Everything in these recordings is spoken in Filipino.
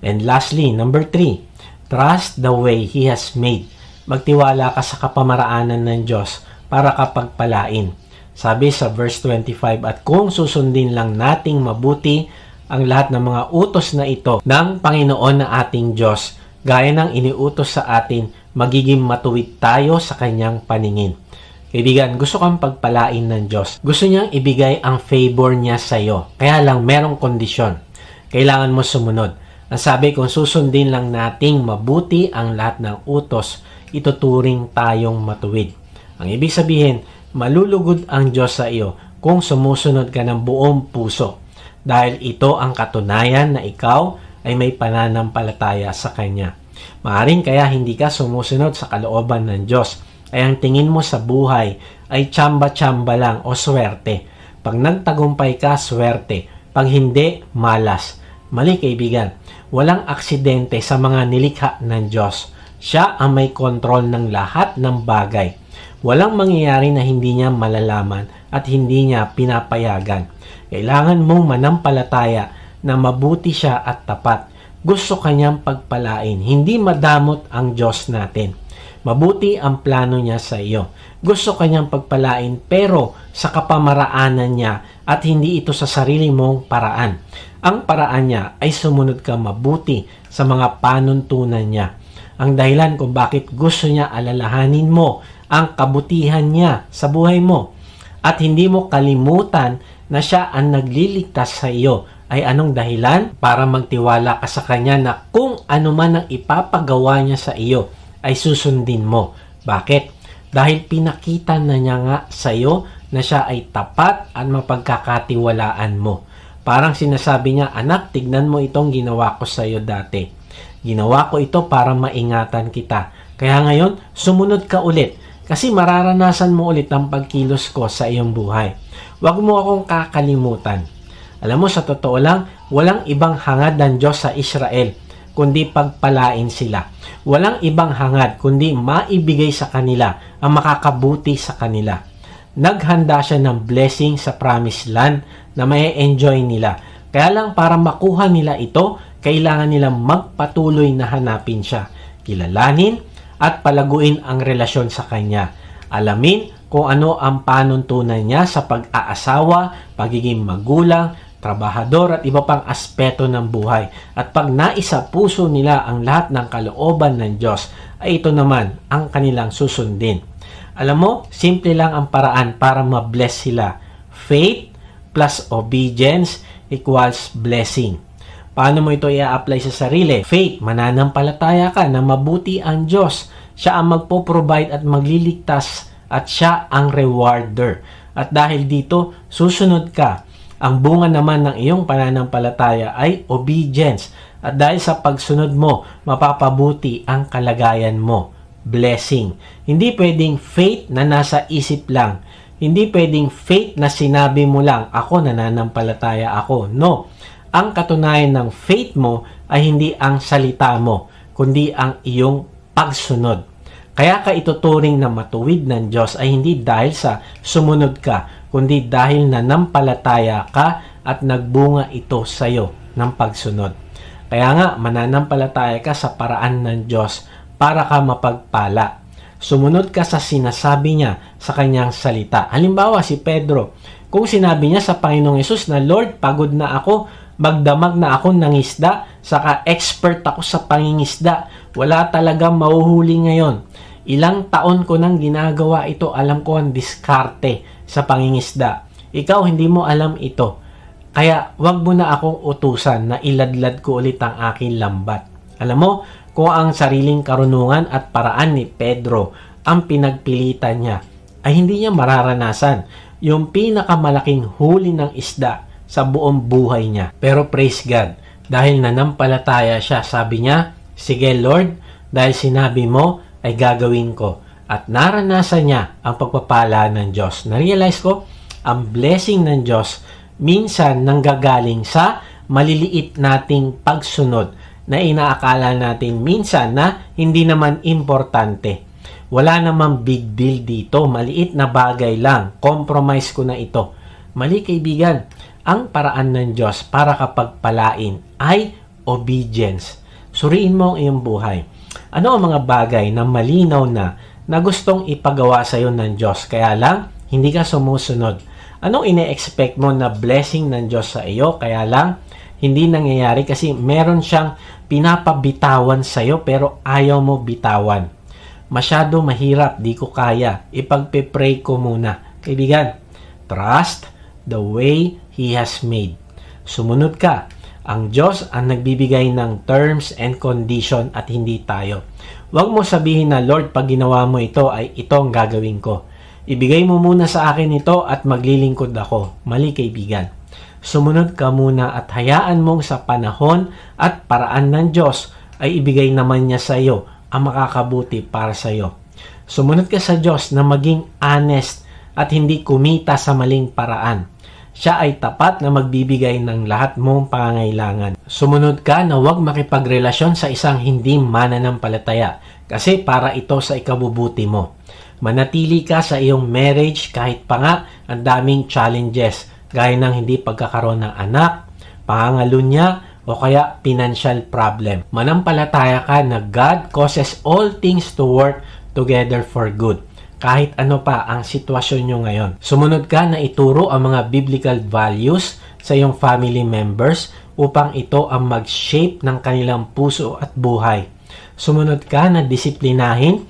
And lastly, number three, trust the way He has made. Magtiwala ka sa kapamaraanan ng Diyos para kapagpalain. Sabi sa verse 25, At kung susundin lang nating mabuti ang lahat ng mga utos na ito ng Panginoon na ating Diyos, gaya ng iniutos sa atin, magiging matuwid tayo sa kanyang paningin. Kaibigan, gusto kang pagpalain ng Diyos. Gusto niyang ibigay ang favor niya sa iyo. Kaya lang merong kondisyon. Kailangan mo sumunod. Ang sabi, kung susundin lang nating mabuti ang lahat ng utos, ituturing tayong matuwid. Ang ibig sabihin, malulugod ang Diyos sa iyo kung sumusunod ka ng buong puso. Dahil ito ang katunayan na ikaw ay may pananampalataya sa Kanya. Maaring kaya hindi ka sumusunod sa kalooban ng Diyos ay ang tingin mo sa buhay ay tsamba-tsamba lang o swerte. Pag nagtagumpay ka, swerte. Pag hindi, malas. Mali kaibigan, walang aksidente sa mga nilikha ng Diyos. Siya ang may kontrol ng lahat ng bagay. Walang mangyayari na hindi niya malalaman at hindi niya pinapayagan. Kailangan mong manampalataya na mabuti siya at tapat. Gusto kanyang pagpalain. Hindi madamot ang Diyos natin. Mabuti ang plano niya sa iyo. Gusto kanyang pagpalain pero sa kapamaraanan niya at hindi ito sa sarili mong paraan. Ang paraan niya ay sumunod ka mabuti sa mga panuntunan niya. Ang dahilan kung bakit gusto niya alalahanin mo ang kabutihan niya sa buhay mo at hindi mo kalimutan na siya ang nagliligtas sa iyo ay anong dahilan para magtiwala ka sa kanya na kung ano man ang ipapagawa niya sa iyo ay susundin mo. Bakit? Dahil pinakita na niya nga sa iyo na siya ay tapat at mapagkakatiwalaan mo. Parang sinasabi niya, anak, tignan mo itong ginawa ko sa iyo dati. Ginawa ko ito para maingatan kita. Kaya ngayon, sumunod ka ulit. Kasi mararanasan mo ulit ang pagkilos ko sa iyong buhay. Huwag mo akong kakalimutan. Alam mo, sa totoo lang, walang ibang hangad ng Diyos sa Israel kundi pagpalain sila. Walang ibang hangad kundi maibigay sa kanila ang makakabuti sa kanila. Naghanda siya ng blessing sa promised land na may enjoy nila. Kaya lang para makuha nila ito, kailangan nilang magpatuloy na hanapin siya, kilalanin at palaguin ang relasyon sa kanya. Alamin kung ano ang panuntunan niya sa pag-aasawa, pagiging magulang, trabahador at iba pang aspeto ng buhay. At pag naisa puso nila ang lahat ng kalooban ng Diyos, ay ito naman ang kanilang susundin. Alam mo, simple lang ang paraan para ma-bless sila. Faith plus obedience equals blessing. Paano mo ito i-apply sa sarili? Faith, mananampalataya ka na mabuti ang Diyos. Siya ang magpo-provide at magliligtas at siya ang rewarder. At dahil dito, susunod ka ang bunga naman ng iyong pananampalataya ay obedience. At dahil sa pagsunod mo, mapapabuti ang kalagayan mo. Blessing. Hindi pwedeng faith na nasa isip lang. Hindi pwedeng faith na sinabi mo lang, ako nananampalataya ako. No. Ang katunayan ng faith mo ay hindi ang salita mo, kundi ang iyong pagsunod. Kaya ka ituturing na matuwid ng Diyos ay hindi dahil sa sumunod ka, kundi dahil nanampalataya ka at nagbunga ito sa iyo ng pagsunod. Kaya nga, mananampalataya ka sa paraan ng Diyos para ka mapagpala. Sumunod ka sa sinasabi niya sa kanyang salita. Halimbawa, si Pedro, kung sinabi niya sa Panginoong Yesus na, Lord, pagod na ako, magdamag na ako ng isda, saka expert ako sa pangingisda, wala talagang mauhuli ngayon. Ilang taon ko nang ginagawa ito, alam ko ang diskarte sa pangingisda. Ikaw hindi mo alam ito. Kaya wag mo na akong utusan na iladlad ko ulit ang aking lambat. Alam mo, kung ang sariling karunungan at paraan ni Pedro ang pinagpilitan niya, ay hindi niya mararanasan yung pinakamalaking huli ng isda sa buong buhay niya. Pero praise God, dahil nanampalataya siya, sabi niya, Sige Lord, dahil sinabi mo, ay gagawin ko. At naranasan niya ang pagpapala ng Diyos. Na-realize ko, ang blessing ng Diyos minsan nanggagaling sa maliliit nating pagsunod na inaakala natin minsan na hindi naman importante. Wala namang big deal dito. Maliit na bagay lang. Compromise ko na ito. Mali kaibigan, ang paraan ng Diyos para kapag palain ay obedience. Suriin mo ang iyong buhay. Ano ang mga bagay na malinaw na na gustong ipagawa sa iyo ng Diyos kaya lang hindi ka sumusunod? Anong ine-expect mo na blessing ng Diyos sa iyo kaya lang hindi nangyayari kasi meron siyang pinapabitawan sa iyo pero ayaw mo bitawan. Masyado mahirap, di ko kaya. Ipagpe-pray ko muna. Kaibigan, trust the way He has made. Sumunod ka. Ang Diyos ang nagbibigay ng terms and condition at hindi tayo. Huwag mo sabihin na, Lord, pag ginawa mo ito ay ito ang gagawin ko. Ibigay mo muna sa akin ito at maglilingkod ako. Mali kaibigan. Sumunod ka muna at hayaan mong sa panahon at paraan ng Diyos ay ibigay naman niya sa iyo ang makakabuti para sa iyo. Sumunod ka sa Diyos na maging honest at hindi kumita sa maling paraan. Siya ay tapat na magbibigay ng lahat mong pangangailangan. Sumunod ka na huwag makipagrelasyon sa isang hindi mananampalataya kasi para ito sa ikabubuti mo. Manatili ka sa iyong marriage kahit pa nga ang daming challenges gaya ng hindi pagkakaroon ng anak, pangangalunya, o kaya financial problem. Manampalataya ka na God causes all things to work together for good. Kahit ano pa ang sitwasyon nyo ngayon. Sumunod ka na ituro ang mga biblical values sa iyong family members upang ito ang mag-shape ng kanilang puso at buhay. Sumunod ka na disiplinahin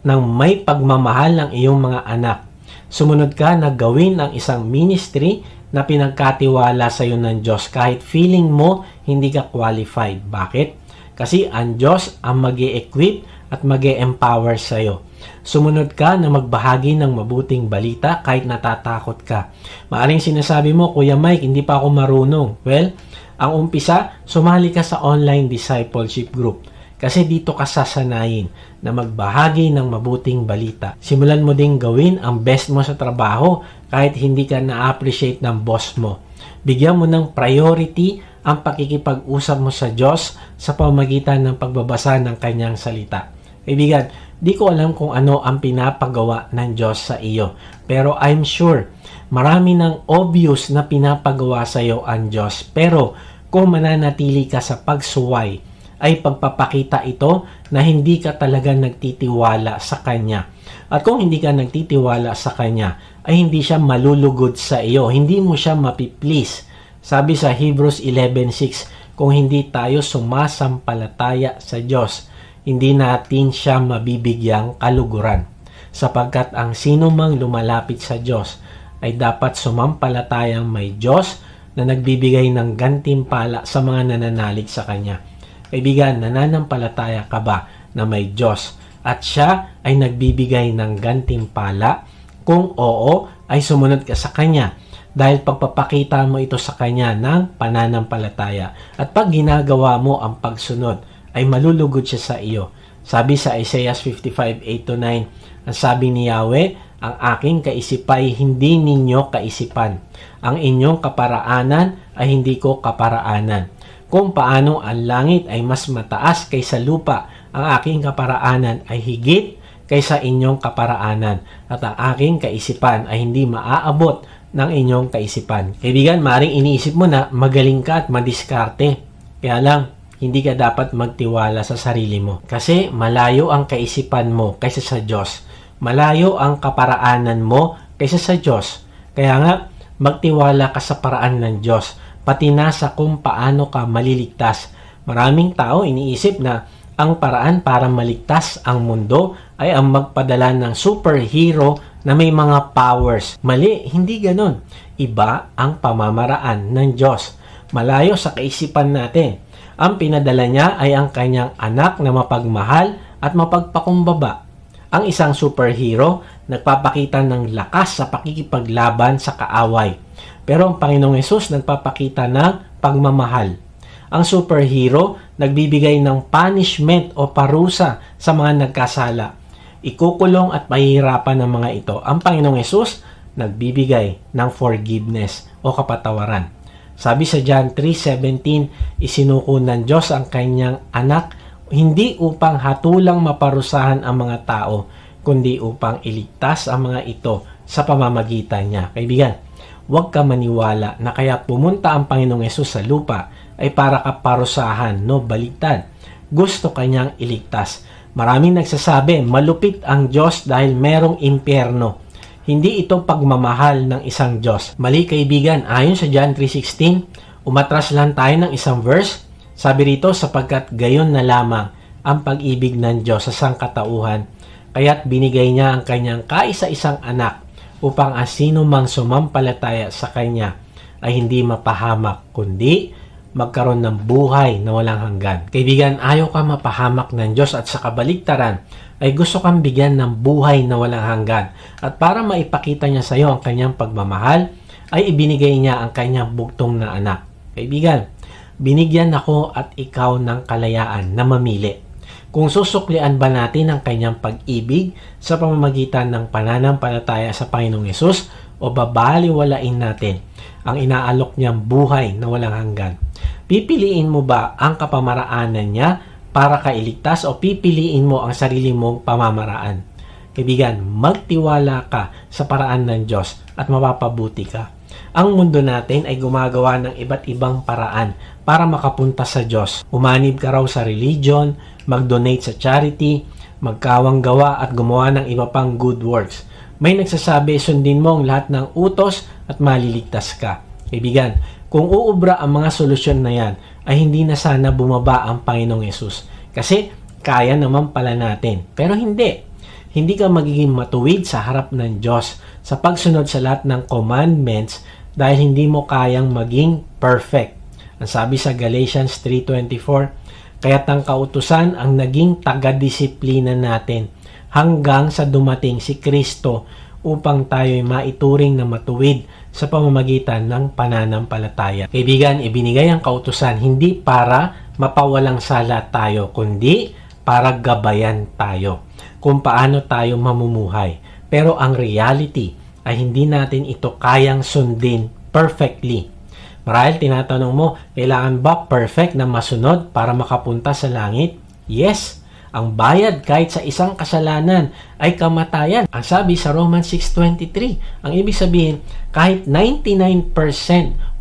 ng may pagmamahal ng iyong mga anak. Sumunod ka na gawin ang isang ministry na pinagkatiwala sa iyo ng Diyos kahit feeling mo hindi ka qualified. Bakit? Kasi ang Diyos ang mag equip at mag empower sa iyo. Sumunod ka na magbahagi ng mabuting balita kahit natatakot ka. Maaring sinasabi mo, Kuya Mike, hindi pa ako marunong. Well, ang umpisa, sumali ka sa online discipleship group. Kasi dito ka sasanayin na magbahagi ng mabuting balita. Simulan mo ding gawin ang best mo sa trabaho kahit hindi ka na-appreciate ng boss mo. Bigyan mo ng priority ang pakikipag-usap mo sa Diyos sa pamagitan ng pagbabasa ng kanyang salita. Kaibigan, di ko alam kung ano ang pinapagawa ng Diyos sa iyo. Pero I'm sure, marami ng obvious na pinapagawa sa iyo ang Diyos. Pero kung mananatili ka sa pagsuway, ay pagpapakita ito na hindi ka talaga nagtitiwala sa Kanya. At kung hindi ka nagtitiwala sa Kanya, ay hindi siya malulugod sa iyo. Hindi mo siya mapiplease. Sabi sa Hebrews 11.6, kung hindi tayo sumasampalataya sa Diyos, hindi natin siya mabibigyang kaluguran. Sapagkat ang sino mang lumalapit sa Diyos ay dapat sumampalatayang may Diyos na nagbibigay ng gantimpala sa mga nananalig sa Kanya. Kaibigan, nananampalataya ka ba na may Diyos at siya ay nagbibigay ng gantimpala? Kung oo, ay sumunod ka sa Kanya dahil pagpapakita mo ito sa Kanya ng pananampalataya. At pag ginagawa mo ang pagsunod, ay malulugod siya sa iyo. Sabi sa Isaiah 55:8-9, ang sabi ni Yahweh, ang aking kaisipay hindi ninyo kaisipan. Ang inyong kaparaanan ay hindi ko kaparaanan kung paano ang langit ay mas mataas kaysa lupa, ang aking kaparaanan ay higit kaysa inyong kaparaanan, at ang aking kaisipan ay hindi maaabot ng inyong kaisipan. Kaibigan, maring iniisip mo na magaling ka at madiskarte. Kaya lang, hindi ka dapat magtiwala sa sarili mo. Kasi malayo ang kaisipan mo kaysa sa Diyos. Malayo ang kaparaanan mo kaysa sa Diyos. Kaya nga, magtiwala ka sa paraan ng Diyos pati na sa kung paano ka maliligtas. Maraming tao iniisip na ang paraan para maligtas ang mundo ay ang magpadala ng superhero na may mga powers. Mali, hindi ganon. Iba ang pamamaraan ng Diyos. Malayo sa kaisipan natin. Ang pinadala niya ay ang kanyang anak na mapagmahal at mapagpakumbaba. Ang isang superhero nagpapakita ng lakas sa pakikipaglaban sa kaaway pero ang Panginoong Yesus nagpapakita ng pagmamahal. Ang superhero nagbibigay ng punishment o parusa sa mga nagkasala. Ikukulong at pahihirapan ng mga ito. Ang Panginoong Yesus nagbibigay ng forgiveness o kapatawaran. Sabi sa John 3.17, isinuko ng Diyos ang kanyang anak hindi upang hatulang maparusahan ang mga tao, kundi upang iligtas ang mga ito sa pamamagitan niya. Kaibigan, huwag ka maniwala na kaya pumunta ang Panginoong Yesus sa lupa ay para kaparusahan, no? Baligtad. Gusto kanyang iligtas. Maraming nagsasabi, malupit ang Diyos dahil merong impyerno. Hindi ito pagmamahal ng isang Diyos. Mali kaibigan, ayon sa John 3.16, umatras lang tayo ng isang verse. Sabi rito, sapagkat gayon na lamang ang pag-ibig ng Diyos sa sangkatauhan, kaya't binigay niya ang kanyang kaisa-isang anak upang asino mang sumampalataya sa Kanya ay hindi mapahamak, kundi magkaroon ng buhay na walang hanggan. Kaibigan, ayaw ka mapahamak ng Diyos at sa kabaligtaran ay gusto kang bigyan ng buhay na walang hanggan. At para maipakita niya sa iyo ang kanyang pagmamahal, ay ibinigay niya ang kanyang bugtong na anak. Kaibigan, binigyan ako at ikaw ng kalayaan na mamili kung susuklian ba natin ang kanyang pag-ibig sa pamamagitan ng pananampalataya sa Panginoong Yesus o babaliwalain natin ang inaalok niyang buhay na walang hanggan. Pipiliin mo ba ang kapamaraanan niya para kailigtas o pipiliin mo ang sarili mong pamamaraan? Kaibigan, magtiwala ka sa paraan ng Diyos at mapapabuti ka. Ang mundo natin ay gumagawa ng iba't ibang paraan para makapunta sa Diyos. Umanib ka raw sa religion, mag-donate sa charity, magkawang gawa at gumawa ng iba pang good works. May nagsasabi, sundin mo ang lahat ng utos at maliligtas ka. Kaibigan, kung uubra ang mga solusyon na yan, ay hindi na sana bumaba ang Panginoong Yesus. Kasi kaya naman pala natin. Pero hindi. Hindi ka magiging matuwid sa harap ng Diyos sa pagsunod sa lahat ng commandments dahil hindi mo kayang maging perfect. Ang sabi sa Galatians 3.24, Kaya't ang kautusan ang naging taga-disiplina natin hanggang sa dumating si Kristo upang tayo'y maituring na matuwid sa pamamagitan ng pananampalataya. Kaibigan, ibinigay ang kautusan hindi para mapawalang sala tayo, kundi para gabayan tayo kung paano tayo mamumuhay. Pero ang reality ay hindi natin ito kayang sundin perfectly. Marahil tinatanong mo, kailangan ba perfect na masunod para makapunta sa langit? Yes, ang bayad kahit sa isang kasalanan ay kamatayan. Ang sabi sa Romans 6.23, ang ibig sabihin, kahit 99%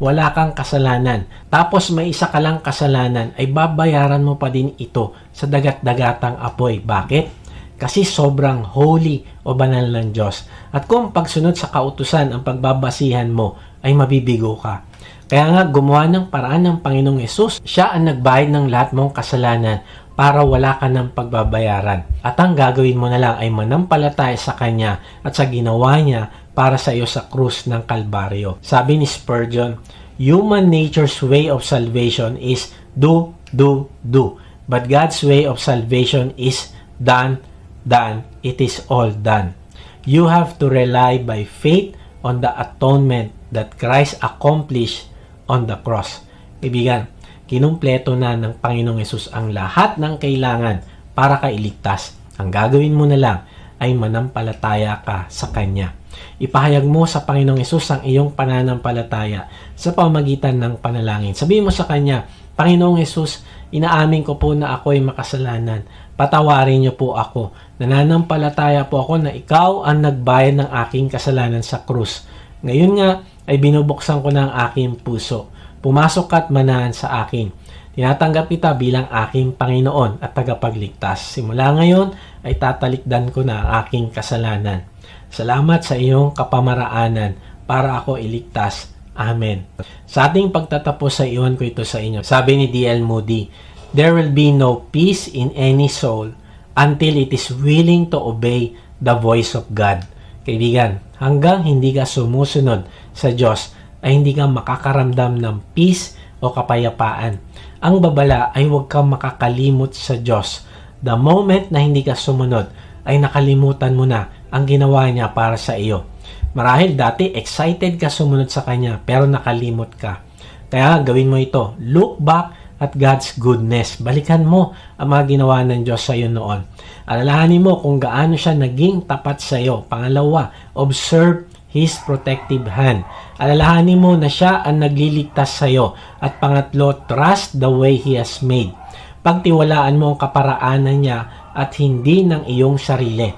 wala kang kasalanan, tapos may isa ka lang kasalanan, ay babayaran mo pa din ito sa dagat-dagatang apoy. Bakit? Kasi sobrang holy o banal ng Diyos. At kung pagsunod sa kautusan ang pagbabasihan mo, ay mabibigo ka. Kaya nga gumawa ng paraan ng Panginoong Yesus. Siya ang nagbayad ng lahat mong kasalanan para wala ka ng pagbabayaran. At ang gagawin mo na lang ay manampalataya sa Kanya at sa ginawa niya para sa iyo sa krus ng Kalbaryo. Sabi ni Spurgeon, Human nature's way of salvation is do, do, do. But God's way of salvation is done, done. It is all done. You have to rely by faith on the atonement that Christ accomplished on the cross. Ibigan, kinumpleto na ng Panginoong Yesus ang lahat ng kailangan para kailigtas. Ang gagawin mo na lang ay manampalataya ka sa Kanya. Ipahayag mo sa Panginoong Yesus ang iyong pananampalataya sa pamagitan ng panalangin. Sabihin mo sa Kanya, Panginoong Yesus, inaamin ko po na ako ay makasalanan. Patawarin niyo po ako. Nananampalataya po ako na ikaw ang nagbayad ng aking kasalanan sa krus. Ngayon nga, ay binubuksan ko na ang aking puso. Pumasok ka at manahan sa akin. Tinatanggap kita bilang aking Panginoon at tagapagligtas. Simula ngayon ay tatalikdan ko na ang aking kasalanan. Salamat sa iyong kapamaraanan para ako iligtas. Amen. Sa ating pagtatapos sa iwan ko ito sa inyo. Sabi ni D.L. Moody, There will be no peace in any soul until it is willing to obey the voice of God. Kaibigan, hanggang hindi ka sumusunod sa Diyos ay hindi ka makakaramdam ng peace o kapayapaan. Ang babala ay huwag kang makakalimot sa Diyos. The moment na hindi ka sumunod, ay nakalimutan mo na ang ginawa niya para sa iyo. Marahil dati excited ka sumunod sa Kanya pero nakalimot ka. Kaya gawin mo ito. Look back at God's goodness. Balikan mo ang mga ginawa ng Diyos sa iyo noon. Alalahanin mo kung gaano siya naging tapat sa iyo. Pangalawa, observe His protective hand. Alalahanin mo na siya ang nagliligtas sa iyo. At pangatlo, trust the way He has made. Pagtiwalaan mo ang kaparaanan niya at hindi ng iyong sarili.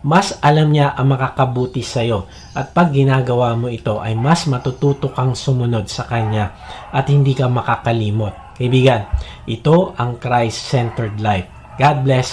Mas alam niya ang makakabuti sa iyo. At pag ginagawa mo ito ay mas matututo kang sumunod sa Kanya at hindi ka makakalimot. Kaibigan, ito ang Christ-centered life. God bless.